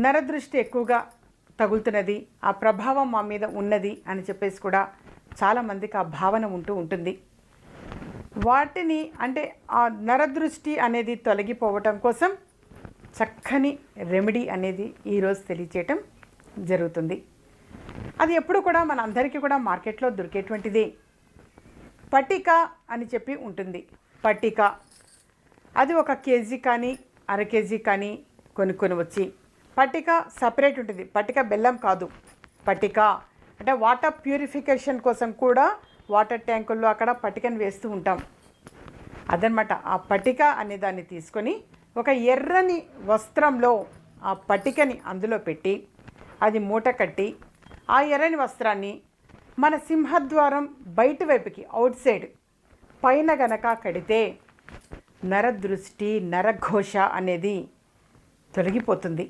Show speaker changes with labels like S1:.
S1: నరదృష్టి ఎక్కువగా తగులుతున్నది ఆ ప్రభావం మా మీద ఉన్నది అని చెప్పేసి కూడా చాలామందికి ఆ భావన ఉంటూ ఉంటుంది. వాటిని అంటే ఆ నరదృష్టి అనేది తొలగిపోవటం కోసం చక్కని రెమెడీ అనేది ఈరోజు తెలియచేయటం జరుగుతుంది. అది ఎప్పుడు కూడా మన అందరికీ కూడా మార్కెట్లో దొరికేటువంటిదే. పటిక అని చెప్పి ఉంటుంది. పటిక. అది ఒక కేజీ కానీ అర కేజీ కానీ కొనుక్కొని వచ్చి పటిక సపరేట్ ఉంటుంది. పటిక బెల్లం కాదు. పటిక. అంటే వాటర్ ప్యూరిఫికేషన్ కోసం కూడా వాటర్ ట్యాంకుల్లో అక్కడ పటికను వేస్తూ ఉంటాం. అదనమాట. ఆ పటిక అనే దాన్ని తీసుకొని ఒక ఎర్రని వస్త్రంలో ఆ పటికని అందులో పెట్టి అది మూట కట్టి ఆ ఎర్రని వస్త్రాన్ని మన సింహద్వారం బయట వైపుకి అవుట్ సైడ్ పైన గనక కడితే నరదృష్టి నరఘోష అనేది తొలగిపోతుంది.